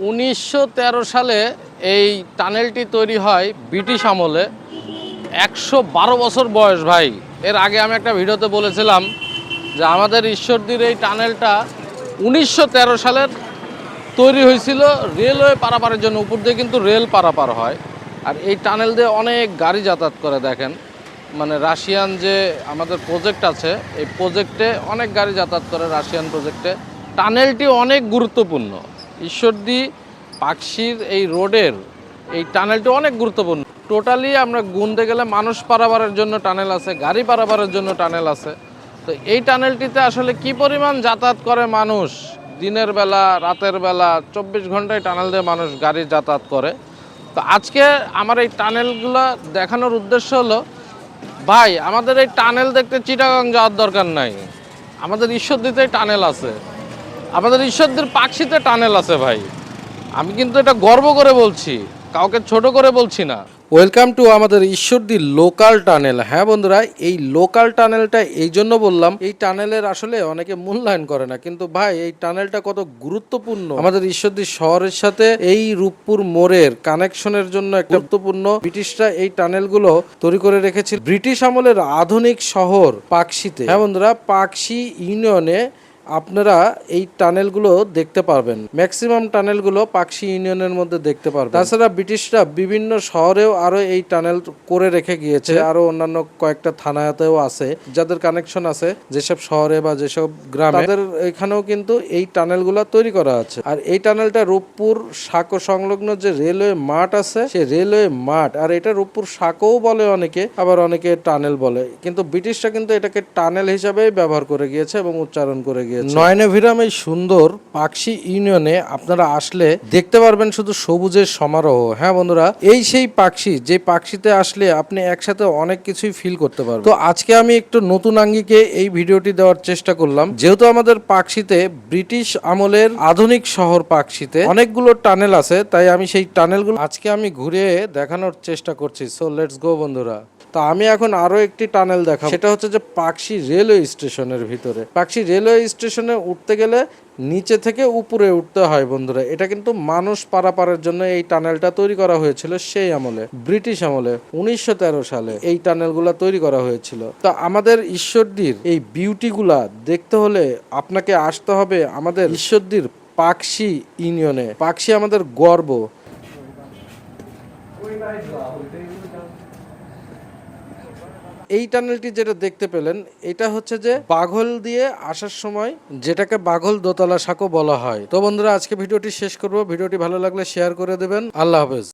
উনিশশো তেরো সালে এই টানেলটি তৈরি হয় ব্রিটিশ আমলে। একশো বারো বছর বয়স, ভাই। এর আগে আমি একটা ভিডিওতে বলেছিলাম যে আমাদের ঈশ্বরদীর এই টানেলটা উনিশশো তেরো সালের তৈরি হয়েছিল রেলওয়ে পারাপারের জন্য। উপর দিয়ে কিন্তু রেল পারাপার হয়। আর এই টানেল দিয়ে অনেক গাড়ি যাতায়াত করে, দেখেন। মানে রাশিয়ান যে আমাদের প্রজেক্ট আছে, এই প্রজেক্টে অনেক গাড়ি যাতায়াত করে রাশিয়ান প্রজেক্টে টানেলটি অনেক গুরুত্বপূর্ণ। ঈশ্বরদী, পাকশির এই রোডের এই টানেলটি অনেক গুরুত্বপূর্ণ। টোটালি আমরা গুনতে গেলে মানুষ পারাবারের জন্য টানেল আছে, গাড়ি পারাবারের জন্য টানেল আছে। তো এই টানেলটিতে আসলে কি পরিমাণ যাতায়াত করে মানুষ? দিনের বেলা, রাতের বেলা, চব্বিশ ঘন্টায় টানেল দিয়ে মানুষ গাড়ি যাতায়াত করে। তো আজকে আমার এই টানেলগুলো দেখানোর উদ্দেশ্য হলো, ভাই, আমাদের এই টানেল দেখতে চিটাগাং যাওয়ার দরকার নাই। আমাদের ঈশ্বরদীতেই টানেল আছে। আমাদের ঈশ্বরদের পাকশিতে টানেল আছে ভাই। আমি কিন্তু এটা গর্ব করে বলছি, কাউকে ছোট করে বলছি না। ওয়েলকাম টু আমাদের ঈশ্বরদী লোকাল টানেল। হ্যাঁ বন্ধুরা, এই লোকাল টানেলটা এই জন্য বললাম, এই টানেলের আসলে অনেকে মূল্যায়ন করে না, কিন্তু ভাই, এই টানেলটা কত গুরুত্বপূর্ণ। আমাদের ঈশ্বরদী শহরের সাথে এই রূপপুর মোড়ের কানেকশনের জন্য একটা গুরুত্বপূর্ণ। ব্রিটিশরা এই টানেলগুলো তৈরি করে রেখেছিল। ব্রিটিশ আমলের আধুনিক শহর পাকশিতে। হ্যাঁ বন্ধুরা, পাকশি ইউনিয়নে আপনারা এই টানেলগুলো দেখতে পারবেন। ম্যাক্সিমাম টানেলগুলো পাকশি ইউনিয়নের মধ্যে দেখতে পারবেন। তাছাড়া ব্রিটিশরা বিভিন্ন শহরেও আরও এই টানেল করে রেখে গিয়েছে। আরও অন্যান্য কয়েকটা থানাতেও আছে। যাদের কানেকশন আছে যেসব শহরে বা যেসব গ্রামে তাদের এখানেও কিন্তু এই টানেলগুলো তৈরি করা আছে। আর এই টানেলটা রূপপুর সাঁকো সংলগ্ন যে রেলওয়ে মাঠ আছে সে রেলওয়ে মাঠ। আর এটা রূপপুর সাঁকোও বলে অনেকে আবার অনেকে টানেল বলে। কিন্তু ব্রিটিশরা কিন্তু এটাকে টানেল হিসাবেই ব্যবহার করে গিয়েছে এবং উচ্চারণ করে গিয়েছে। নয়নভিরাম এই সুন্দর পাকশি ইউনিয়নে আপনারা আসলে দেখতে পারবেন শুধু সবুজের সমারোহ। হ্যাঁ বন্ধুরা, এই সেই পাকশি, যে পাকশিতে আসলে আপনি একসাথে অনেক কিছুই ফিল করতে পারবেন। তো আজকে আমি একটু নতুন আঙ্গিকে এই ভিডিওটি দেওয়ার চেষ্টা করলাম। যেহেতু আমাদের পাকশিতে ব্রিটিশ আমলের আধুনিক শহর পাকশিতে অনেকগুলো টানেল আছে, তাই আমি সেই টানেলগুলো আজকে আমি ঘুরে দেখানোর চেষ্টা করছি। সো লেটস গো বন্ধুরা। তো আমি এখন আরও একটি টানেল দেখাবো। সেটা হচ্ছে যে পাকশি রেলওয়ে স্টেশনের ভিতরে। পাকশি রেলওয়ে স্টেশনে উঠতে গেলে নিচে থেকে উপরে উঠতে হয় বন্ধুরা। এটা কিন্তু মানুষ পারাপারের জন্য এই টানেলটা তৈরি করা হয়েছিল সেই আমলে, ব্রিটিশ আমলে, উনিশশো তেরো সালে এই টানেলগুলো তৈরি করা হয়েছিল। তো আমাদের ঈশ্বরদীর এই বিউটিগুলা দেখতে হলে আপনাকে আসতে হবে আমাদের ঈশ্বরদীর পাকশি ইউনিয়নে। পাকশি আমাদের গর্ব। এই টানেলটি যেটা দেখতে পেলেন, এটা হচ্ছে যে বাঘল দিয়ে আসার সময় যেটাকে বাঘল দোতলা সাঁকো বলা হয়। তো বন্ধুরা, আজকে ভিডিওটি শেষ করব। ভিডিওটি ভালো লাগলে শেয়ার করে দেবেন। আল্লাহ হাফেজ।